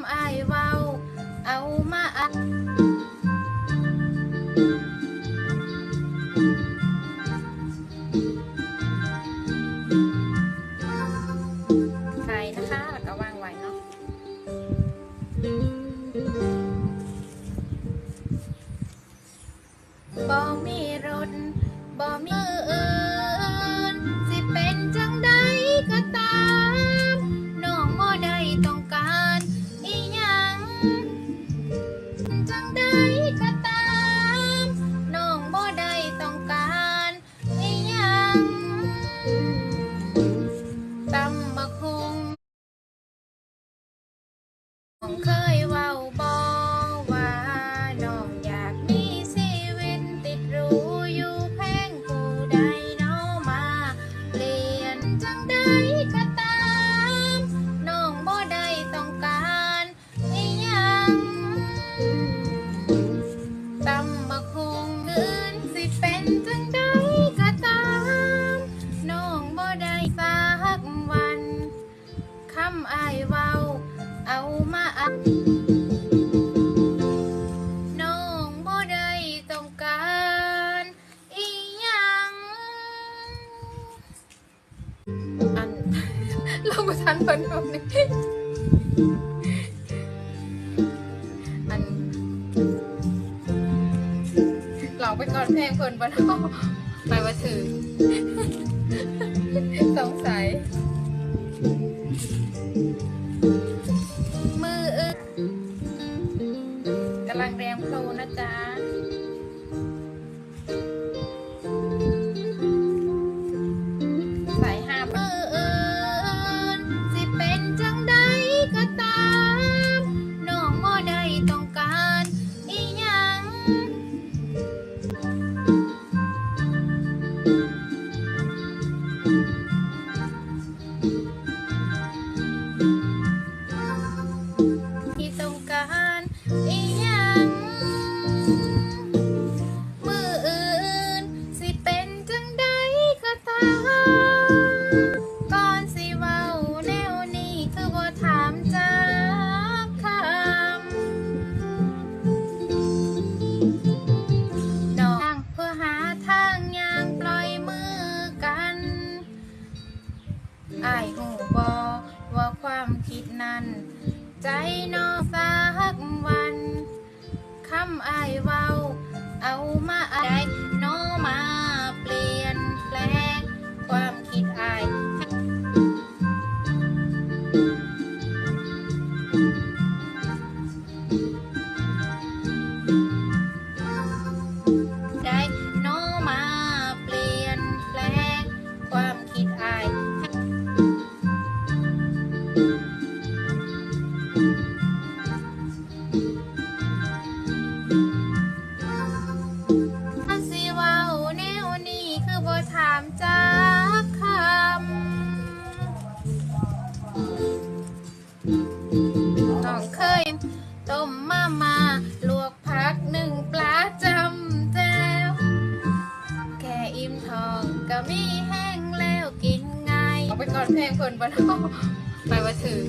ำอเว้า เอามาอไปนะคะแล้ก็วางไว้เนาะบ่มีรถบ่มีเออำอายเว้า เอามาอัน้องบ่ได้ต้องการอีหยังอันเราบ่ทันเพิ่นแบบนี้อันลองไปก่อนเพลงเพิ่นบ่นอกไปว่าถือสงสัย kita. ำอายเวาเอามาอายน้อมาเปลี่ยนแปลงความคิดไอ ไปว่าถือ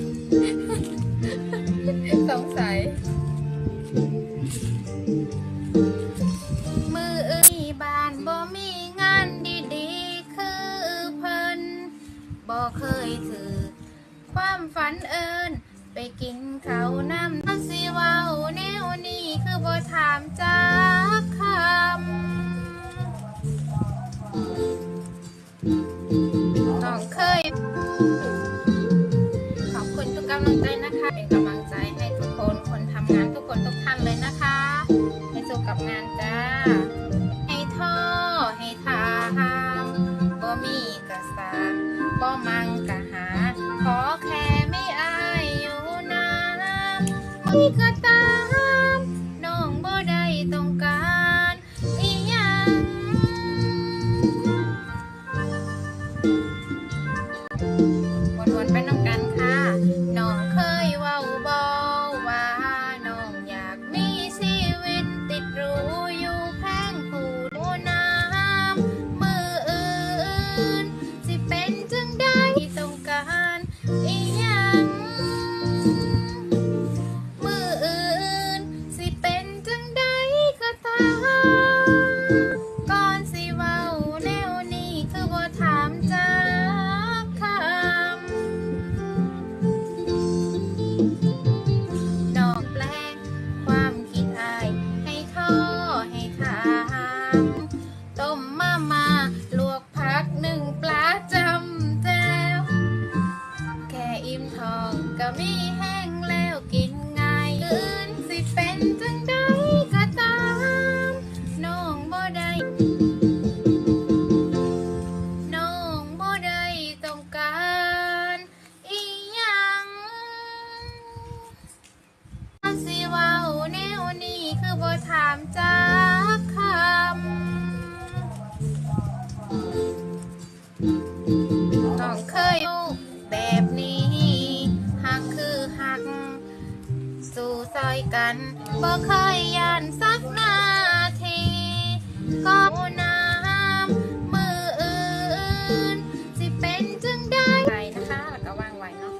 Hey, God. กันบ่เคยย่านสักนาทีก็น้ำมืออื่นสิเป็นจึงได้ไปนะคะแล้วก็วางไว้เนาะ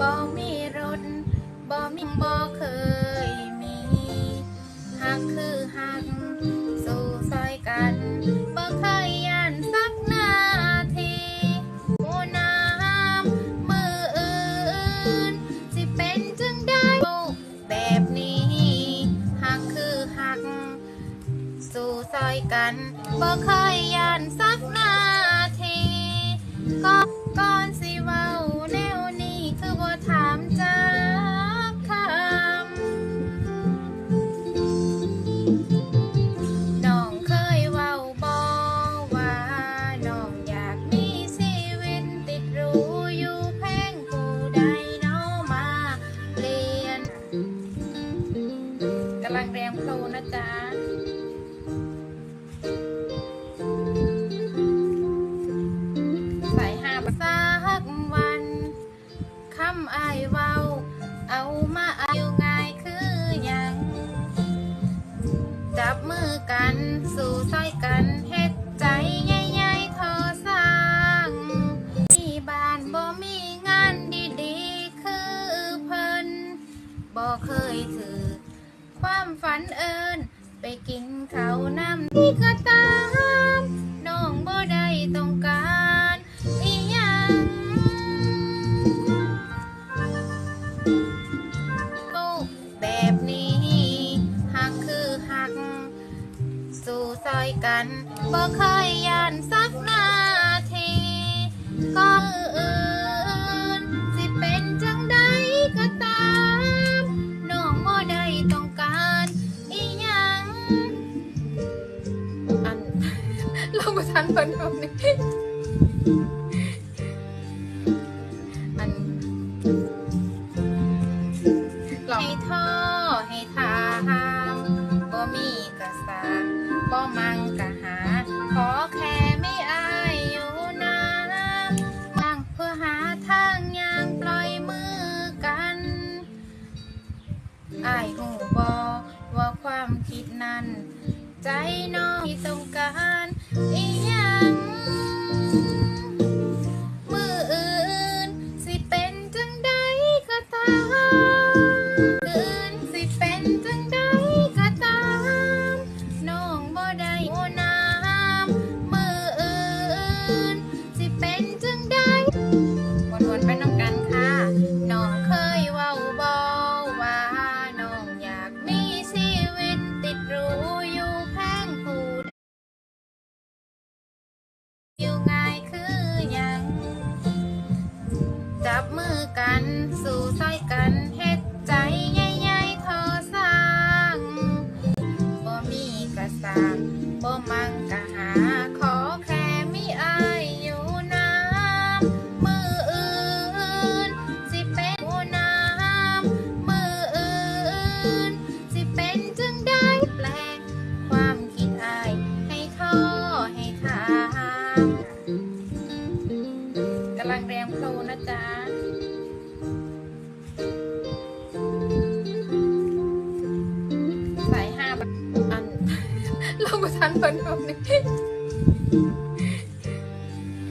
บ่มีรถบ่มีบ่เคย Baka ไปกินข้าวน้ำนี่ก็ตามน้องบ่ได้ต้องการอีหยังโอ้แบบนี้หักคือหัก สู่ซอยกันบ่เคย ท่านเพิ่นแบบนี้อันลองให้ท่อให้ทามบ่มีกระสาบ่มังกะหา ขอแค่ไม่อายอยู่นานมั่งเพื่อหาทางยางปล่อยมือกันอายหูบอว่าความคิดนั้น ใจน้อง